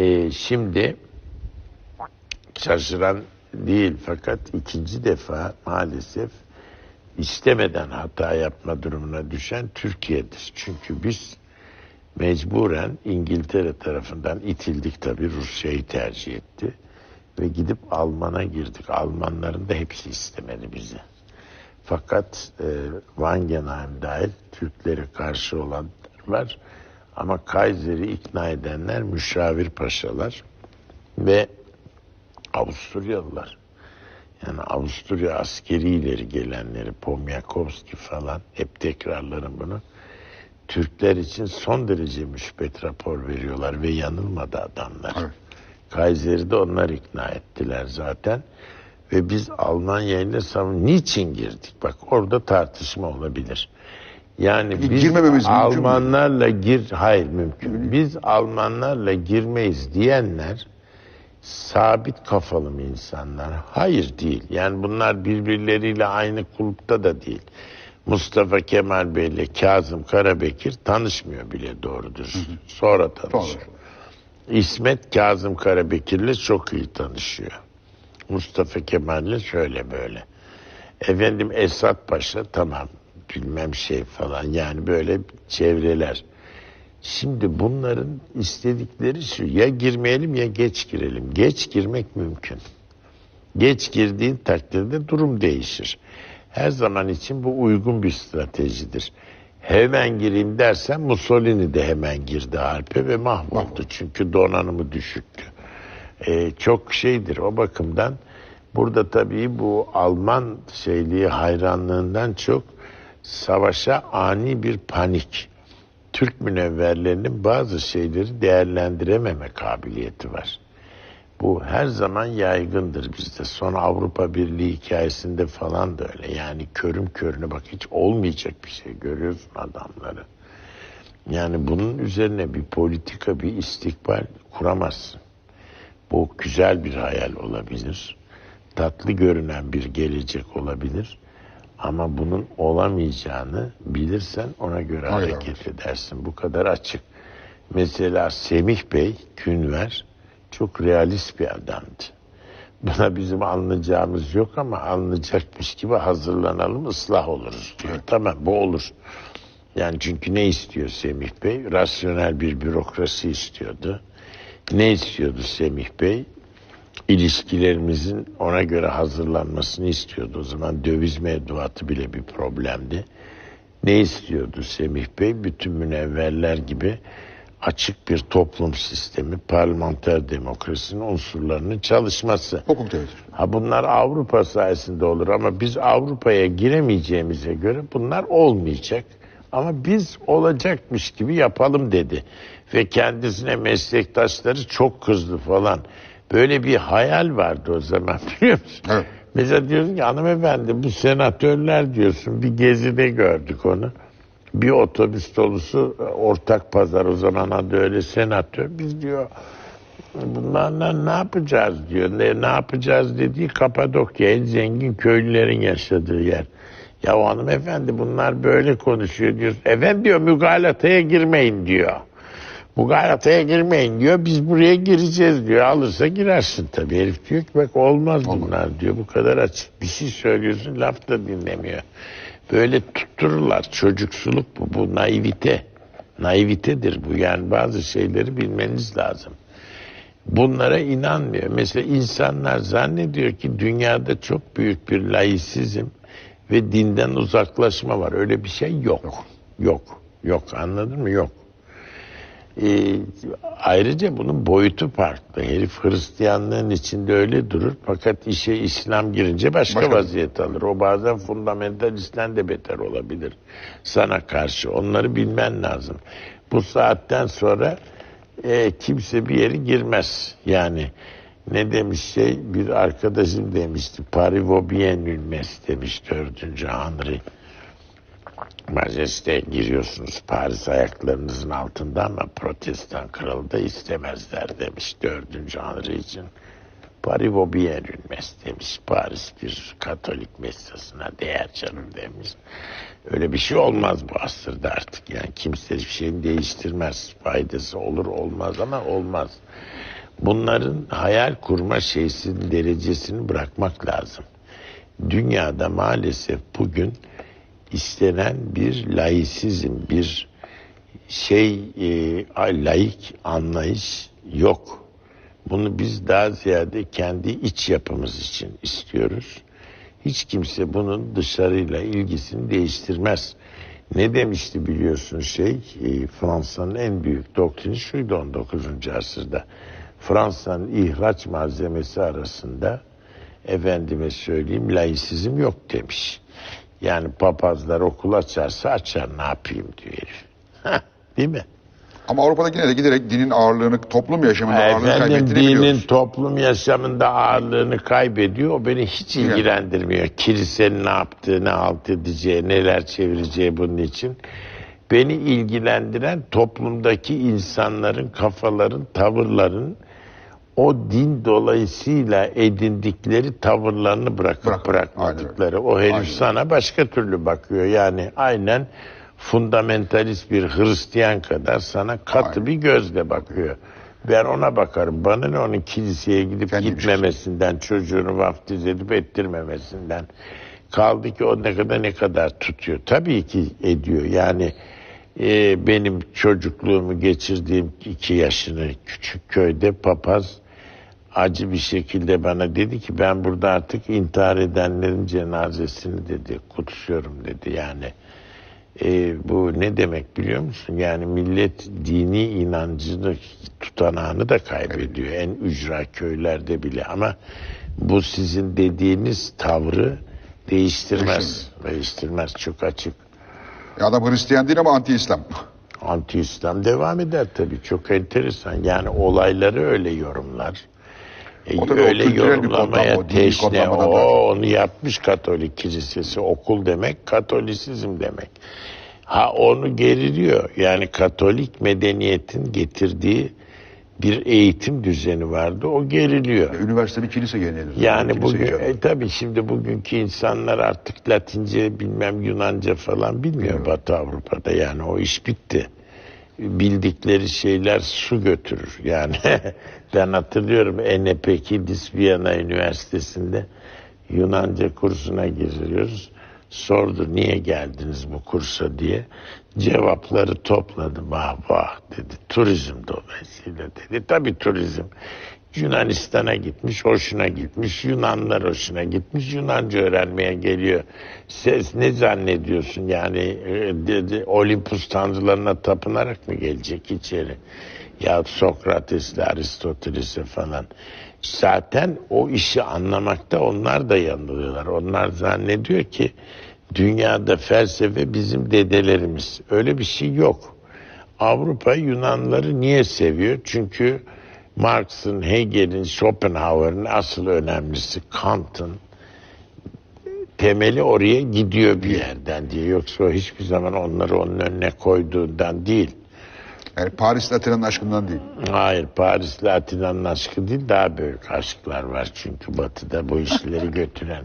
Ee, şimdi şaşıran değil fakat ikinci defa maalesef istemeden hata yapma durumuna düşen Türkiye'dir. Çünkü biz mecburen İngiltere tarafından itildik tabii Rusya'yı tercih etti. Ve gidip Alman'a girdik. Almanların da hepsi istemedi bizi. Fakat e, Wangenheim dahil Türklere karşı olanlar var. Ama Kaiser'i ikna edenler müşavir paşalar ve Avusturyalılar. Yani Avusturya askeri ileri gelenleri, Pomyakovski falan hep tekrarlarım bunu. Türkler için son derece müspet rapor veriyorlar ve yanılmadı adamlar. Evet. Kaiser'i de onlar ikna ettiler zaten. Ve biz Almanya ile savun niçin girdik? Bak orada tartışma olabilir. Yani biz girmememiz mümkün? Almanlarla gir hayır mümkün. Biz Almanlarla girmeyiz diyenler sabit kafalı mı insanlar? Hayır değil. Yani bunlar birbirleriyle aynı kulüpte da değil. Mustafa Kemal Bey ile Kazım Karabekir tanışmıyor bile doğrudur. Sonra tanışıyor. İsmet Kazım Karabekir'le çok iyi tanışıyor. Mustafa Kemal'le şöyle böyle. Efendim Esat Paşa tamam bilmem şey falan yani böyle çevreler. Şimdi bunların istedikleri şu ya girmeyelim ya geç girelim. Geç girmek mümkün. Geç girdiğin takdirde durum değişir. Her zaman için bu uygun bir stratejidir. Hemen gireyim dersen Mussolini de hemen girdi harpe ve mahvoldu. Çünkü donanımı düşüktü. Ee, çok şeydir o bakımdan. Burada tabii bu Alman şeyliği hayranlığından çok savaşa ani bir panik. Türk münevverlerinin bazı şeyleri değerlendirememe kabiliyeti var. Bu her zaman yaygındır bizde. Son Avrupa Birliği hikayesinde falan da öyle. Yani körüm körüne bak hiç olmayacak bir şey görüyorsun adamları. Yani bunun üzerine bir politika, bir istikbal kuramazsın. Bu güzel bir hayal olabilir. Tatlı görünen bir gelecek olabilir. Ama bunun olamayacağını bilirsen ona göre Hayır, hareket edersin. Bu kadar açık. Mesela Semih Bey Künver çok realist bir adamdı. Buna bizim anlayacağımız yok ama anlayacakmış gibi hazırlanalım ıslah oluruz diyor. Tamam bu olur. Yani çünkü ne istiyor Semih Bey? Rasyonel bir bürokrasi istiyordu. Ne istiyordu Semih Bey? İlişkilerimizin ona göre hazırlanmasını istiyordu. O zaman döviz mevduatı bile bir problemdi. Ne istiyordu Semih Bey? Bütün münevverler gibi açık bir toplum sistemi, parlamenter demokrasinin unsurlarının çalışması. Hukuk devleti. Ha bunlar Avrupa sayesinde olur ama biz Avrupa'ya giremeyeceğimize göre bunlar olmayacak. Ama biz olacakmış gibi yapalım dedi. Ve kendisine meslektaşları çok kızdı falan. Böyle bir hayal vardı o zaman biliyor musun? Evet. Mesela diyorsun ki hanımefendi bu senatörler diyorsun bir gezide gördük onu. Bir otobüs dolusu e, ortak pazar o zaman adı öyle senatör. Biz diyor bunlarla ne yapacağız diyor. Ne, ne yapacağız dediği Kapadokya en zengin köylülerin yaşadığı yer. Ya hanımefendi bunlar böyle konuşuyor diyor. Efendim diyor mügalataya girmeyin diyor. Mugalataya girmeyin diyor. Biz buraya gireceğiz diyor. Alırsa girersin tabii. Herif diyor ki bak olmaz bunlar diyor. Bu kadar açık. Bir şey söylüyorsun laf da dinlemiyor. Böyle tuttururlar. Çocuksuluk bu. Bu naivite. Naivitedir bu. Yani bazı şeyleri bilmeniz lazım. Bunlara inanmıyor. Mesela insanlar zannediyor ki dünyada çok büyük bir laisizm ve dinden uzaklaşma var. Öyle bir şey yok. Yok. Yok. Anladın mı? Yok. Ee, ayrıca bunun boyutu farklı. Herif Hristiyanlığın içinde öyle durur fakat işe İslam girince başka, Başka. vaziyet alır. O bazen fundamentalistten de beter olabilir sana karşı. Onları bilmen lazım. Bu saatten sonra e, kimse bir yere girmez. Yani ne demiş şey bir arkadaşım demişti. Paris vaut bien une messe demiş 4. Henry. Majeste giriyorsunuz Paris ayaklarınızın altında ama protestan kralı da istemezler demiş dördüncü Henry için. Paris une messe demiş. Paris bir Katolik messasına değer canım demiş. Öyle bir şey olmaz bu asırda artık. Yani kimse bir şeyini değiştirmez. Faydası olur olmaz ama olmaz. Bunların hayal kurma şeysinin derecesini bırakmak lazım. Dünyada maalesef bugün istenen bir laisizm, bir şey e, laik anlayış yok. Bunu biz daha ziyade kendi iç yapımız için istiyoruz. Hiç kimse bunun dışarıyla ilgisini değiştirmez. Ne demişti biliyorsun şey, e, Fransa'nın en büyük doktrini şuydu 19. asırda. Fransa'nın ihraç malzemesi arasında efendime söyleyeyim laisizm yok demiş. Yani papazlar okul açarsa açar ne yapayım diyor herif. Değil mi? Ama Avrupa'da yine de giderek dinin ağırlığını, toplum yaşamında ağırlığını Efendim kaybettiğini dinin biliyoruz. toplum yaşamında ağırlığını kaybediyor. O beni hiç ilgilendirmiyor. Kilisenin ne yaptığı, ne halt edeceği, neler çevireceği bunun için. Beni ilgilendiren toplumdaki insanların, kafaların, tavırların o din dolayısıyla edindikleri tavırlarını bırakıp Bırak- bırakmadıkları. O herif Aynen. sana başka türlü bakıyor. Yani aynen fundamentalist bir Hristiyan kadar sana katı Aynen. bir gözle bakıyor. Ben ona bakarım. Bana ne onun kiliseye gidip Kendi gitmemesinden, çocuğunu vaftiz edip ettirmemesinden. Kaldı ki o ne kadar ne kadar tutuyor. Tabii ki ediyor. Yani e, benim çocukluğumu geçirdiğim iki yaşını küçük köyde papaz acı bir şekilde bana dedi ki ben burada artık intihar edenlerin cenazesini dedi kutsuyorum dedi yani. E, bu ne demek biliyor musun? Yani millet dini inancını tutanağını da kaybediyor. En ücra köylerde bile ama bu sizin dediğiniz tavrı değiştirmez. Değiştirmez çok açık. Adam Hristiyan değil ama anti-İslam. Anti-İslam devam eder tabii. Çok enteresan. Yani olayları öyle yorumlar. E, O tabii o öyle bir yorumlamaya dini teşne. O, onu yapmış Katolik Kilisesi. Okul demek Katolisizm demek. Ha onu geriliyor. Yani Katolik medeniyetin getirdiği bir eğitim düzeni vardı. O geriliyor. Üniversite bir kilise geleneğidir. Yani Kilise bugün e, tabii şimdi bugünkü insanlar artık Latince bilmem Yunanca falan bilmiyor Batı Avrupa'da yani o iş bitti. Bildikleri şeyler su götürür yani. ben hatırlıyorum Enepekidis Viyana Üniversitesi'nde Yunanca kursuna giriyoruz. Sordu niye geldiniz bu kursa diye. Cevapları topladı. Vah vah dedi. Turizm dolayısıyla dedi. Tabii turizm. Yunanistan'a gitmiş, hoşuna gitmiş. Yunanlar hoşuna gitmiş. Yunanca öğrenmeye geliyor. Ses ne zannediyorsun yani e, dedi, Olimpus tanrılarına tapınarak mı gelecek içeri? Ya Sokrates'le Aristoteles'e falan. Zaten o işi anlamakta onlar da yanılıyorlar. Onlar zannediyor ki dünyada felsefe bizim dedelerimiz. Öyle bir şey yok. Avrupa Yunanları niye seviyor? Çünkü Marx'ın, Hegel'in, Schopenhauer'ın asıl önemlisi Kant'ın temeli oraya gidiyor bir yerden diye. Yoksa o hiçbir zaman onları onun önüne koyduğundan değil. Yani Paris Atina'nın aşkından değil. Hayır Paris'le Atina'nın aşkı değil daha büyük aşklar var çünkü batıda bu işleri götüren.